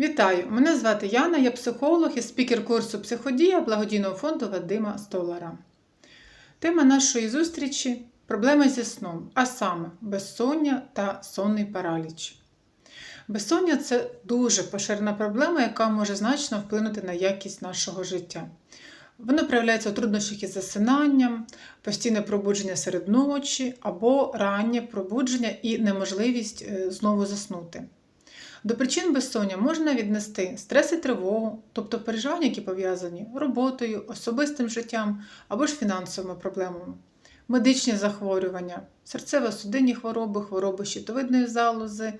Вітаю! Мене звати Яна, я психолог і спікер курсу Психодія благодійного фонду Вадима Столара. Тема нашої зустрічі проблеми зі сном, а саме безсоння та сонний параліч. Безсоння це дуже поширена проблема, яка може значно вплинути на якість нашого життя. Воно проявляється у труднощах із засинанням, постійне пробудження серед ночі або раннє пробудження і неможливість е, знову заснути. До причин безсоння можна віднести стрес і тривогу, тобто переживання, які пов'язані роботою, особистим життям або ж фінансовими проблемами, медичні захворювання, серцево-судинні хвороби, хвороби щитовидної залози,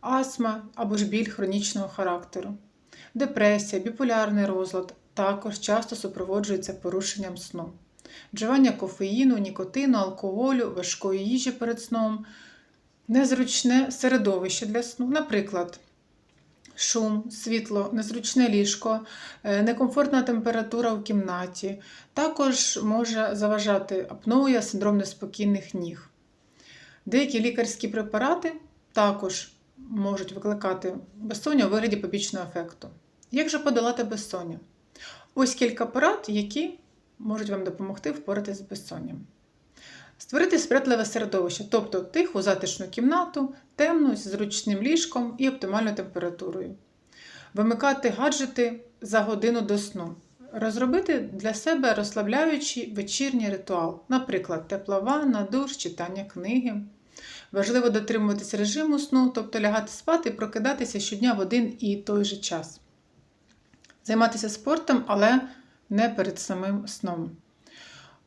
астма або ж біль хронічного характеру, депресія, біполярний розлад також часто супроводжується порушенням сну, вживання кофеїну, нікотину, алкоголю, важкої їжі перед сном незручне середовище для сну, наприклад, шум, світло, незручне ліжко, е, некомфортна температура в кімнаті, також може заважати апноя, синдром неспокійних ніг. Деякі лікарські препарати також можуть викликати безсоння у вигляді побічного ефекту. Як же подолати безсоння? Ось кілька порад, які можуть вам допомогти впоратися з безсонням. Створити сприятливе середовище, тобто тиху затишну кімнату, темну з зручним ліжком і оптимальною температурою. Вимикати гаджети за годину до сну. Розробити для себе розслабляючий вечірній ритуал, наприклад, тепла ванна, душ, читання книги. Важливо дотримуватись режиму сну, тобто лягати спати і прокидатися щодня в один і той же час. Займатися спортом, але не перед самим сном.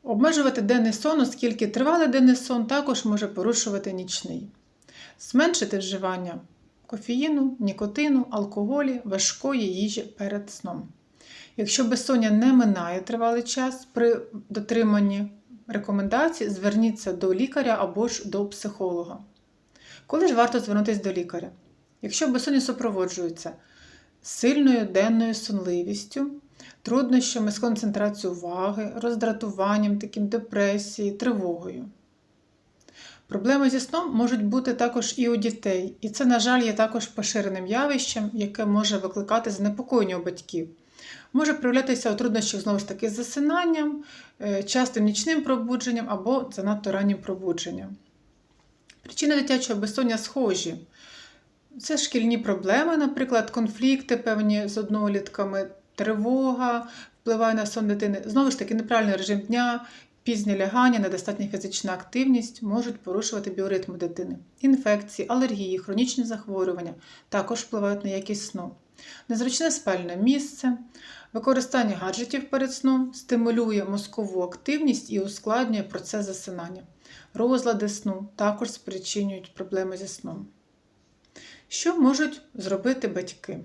Обмежувати денний сон, оскільки тривалий денний сон також може порушувати нічний. Зменшити вживання кофеїну, нікотину, алкоголі, важкої їжі перед сном. Якщо безсоння не минає тривалий час при дотриманні рекомендацій, зверніться до лікаря або ж до психолога. Коли ж варто звернутися до лікаря? Якщо безсоння супроводжується сильною денною сонливістю, труднощами з концентрацією уваги, роздратуванням, таким депресією, тривогою. Проблеми зі сном можуть бути також і у дітей, і це, на жаль, є також поширеним явищем, яке може викликати занепокоєння у батьків. Може проявлятися у труднощах знову ж таки з засинанням, е, частим нічним пробудженням або занадто раннім пробудженням. Причини дитячого безсоння схожі. Це шкільні проблеми, наприклад, конфлікти певні з однолітками, тривога впливає на сон дитини. Знову ж таки, неправильний режим дня, пізнє лягання, недостатня фізична активність можуть порушувати біоритми дитини. Інфекції, алергії, хронічні захворювання також впливають на якість сну. Незручне спальне місце, використання гаджетів перед сном стимулює мозкову активність і ускладнює процес засинання. Розлади сну також спричинюють проблеми зі сном. Що можуть зробити батьки?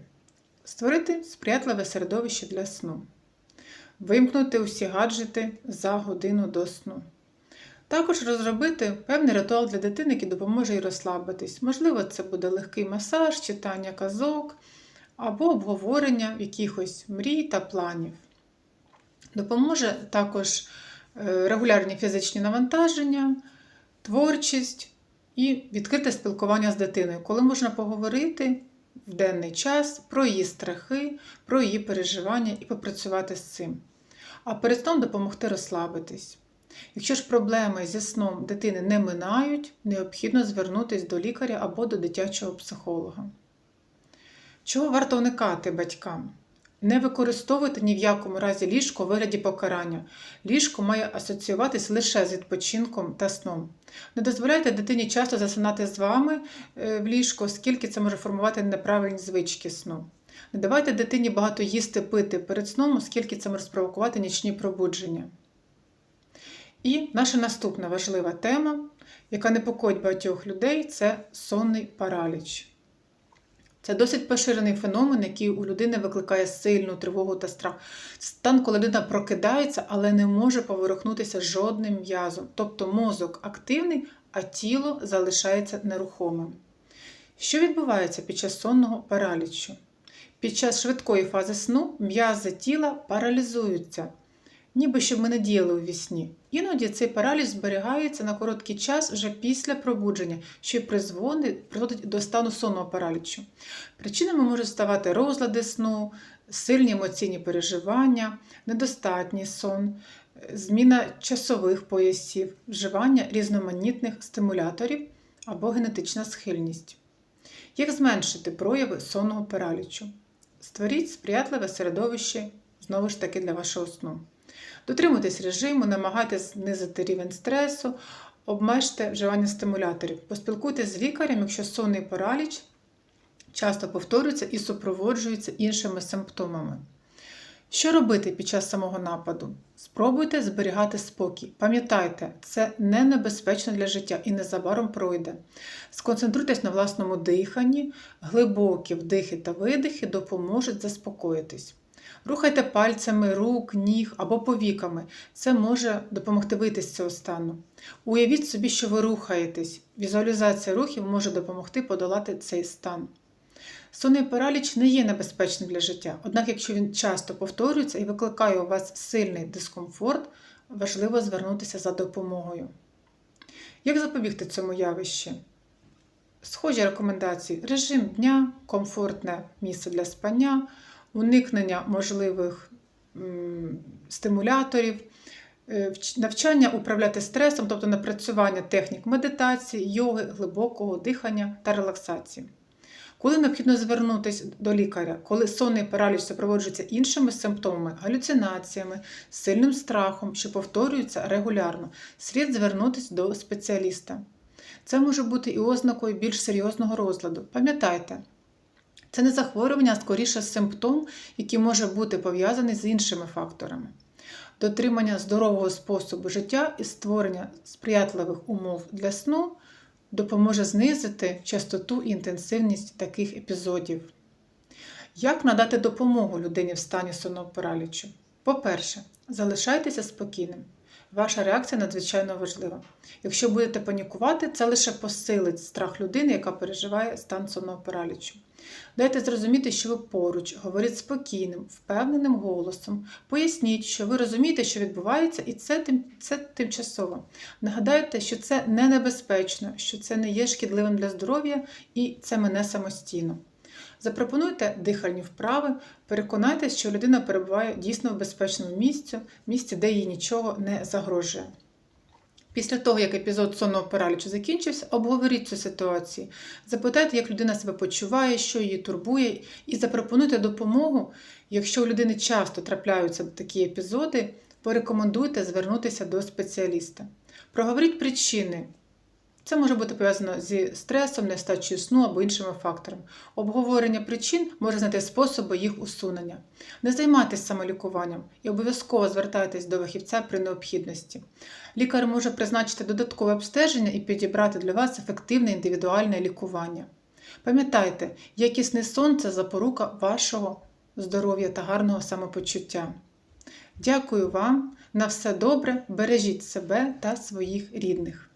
Створити сприятливе середовище для сну, вимкнути усі гаджети за годину до сну. Також розробити певний ритуал для дитини, який допоможе їй розслабитись. Можливо, це буде легкий масаж, читання казок або обговорення якихось мрій та планів. Допоможе також е, регулярні фізичні навантаження, творчість і відкрите спілкування з дитиною, коли можна поговорити в денний час про її страхи, про її переживання і попрацювати з цим. А перед сном допомогти розслабитись. Якщо ж проблеми зі сном дитини не минають, необхідно звернутися до лікаря або до дитячого психолога. Чого варто уникати батькам? Не використовуйте ні в якому разі ліжко у вигляді покарання. Ліжко має асоціюватись лише з відпочинком та сном. Не дозволяйте дитині часто засинати з вами е, в ліжко, оскільки це може формувати неправильні звички сну. Не давайте дитині багато їсти пити перед сном, оскільки це може спровокувати нічні пробудження. І наша наступна важлива тема, яка непокоїть багатьох людей, це сонний параліч. Це досить поширений феномен, який у людини викликає сильну тривогу та страх. Стан, коли людина прокидається, але не може поворухнутися жодним м'язом. Тобто мозок активний, а тіло залишається нерухомим. Що відбувається під час сонного паралічу? Під час швидкої фази сну м'язи тіла паралізуються. Ніби щоб ми не діяли у вісні. Іноді цей параліч зберігається на короткий час вже після пробудження, що й призводить до стану сонного паралічу. Причинами можуть ставати розлади сну, сильні емоційні переживання, недостатній сон, зміна часових поясів, вживання різноманітних стимуляторів або генетична схильність. Як зменшити прояви сонного паралічу? Створіть сприятливе середовище знову ж таки для вашого сну. Дотримуйтесь режиму, намагайтесь знизити рівень стресу, обмежте вживання стимуляторів. Поспілкуйтесь з лікарем, якщо сонний параліч часто повторюється і супроводжується іншими симптомами. Що робити під час самого нападу? Спробуйте зберігати спокій. Пам'ятайте, це не небезпечно для життя і незабаром пройде. Сконцентруйтесь на власному диханні, глибокі вдихи та видихи допоможуть заспокоїтись. Рухайте пальцями рук, ніг або повіками. Це може допомогти вийти з цього стану. Уявіть собі, що ви рухаєтесь. Візуалізація рухів може допомогти подолати цей стан. Сонний параліч не є небезпечним для життя, однак, якщо він часто повторюється і викликає у вас сильний дискомфорт, важливо звернутися за допомогою. Як запобігти цьому явищі? Схожі рекомендації: режим дня, комфортне місце для спання, уникнення можливих стимуляторів, е, навчання управляти стресом, тобто напрацювання технік медитації, йоги, глибокого дихання та релаксації. Коли необхідно звернутися до лікаря, коли сонний параліч супроводжується іншими симптомами, галюцинаціями, сильним страхом, що повторюються регулярно, слід звернутися до спеціаліста. Це може бути і ознакою більш серйозного розладу. Пам'ятайте, це не захворювання, а скоріше симптом, який може бути пов'язаний з іншими факторами. Дотримання здорового способу життя і створення сприятливих умов для сну допоможе знизити частоту і інтенсивність таких епізодів. Як надати допомогу людині в стані сонного паралічу? По-перше, залишайтеся спокійним. Ваша реакція надзвичайно важлива. Якщо будете панікувати, це лише посилить страх людини, яка переживає стан сонного паралічу. Дайте зрозуміти, що ви поруч, говоріть спокійним, впевненим голосом. Поясніть, що ви розумієте, що відбувається, і це, тим, це тимчасово. Нагадайте, що це не небезпечно, що це не є шкідливим для здоров'я і це мене самостійно. Запропонуйте дихальні вправи, переконайтеся, що людина перебуває дійсно в безпечному місці, місці, де їй нічого не загрожує. Після того, як епізод сонного паралічу закінчився, обговоріть цю ситуацію. Запитайте, як людина себе почуває, що її турбує, і запропонуйте допомогу. Якщо у людини часто трапляються такі епізоди, порекомендуйте звернутися до спеціаліста. Проговоріть причини. Це може бути пов'язано зі стресом, нестачею сну або іншими факторами. Обговорення причин може знайти способи їх усунення. Не займайтесь самолікуванням і обов'язково звертайтесь до фахівця при необхідності. Лікар може призначити додаткове обстеження і підібрати для вас ефективне індивідуальне лікування. Пам'ятайте, якісний сон це запорука вашого здоров'я та гарного самопочуття. Дякую вам, на все добре, бережіть себе та своїх рідних.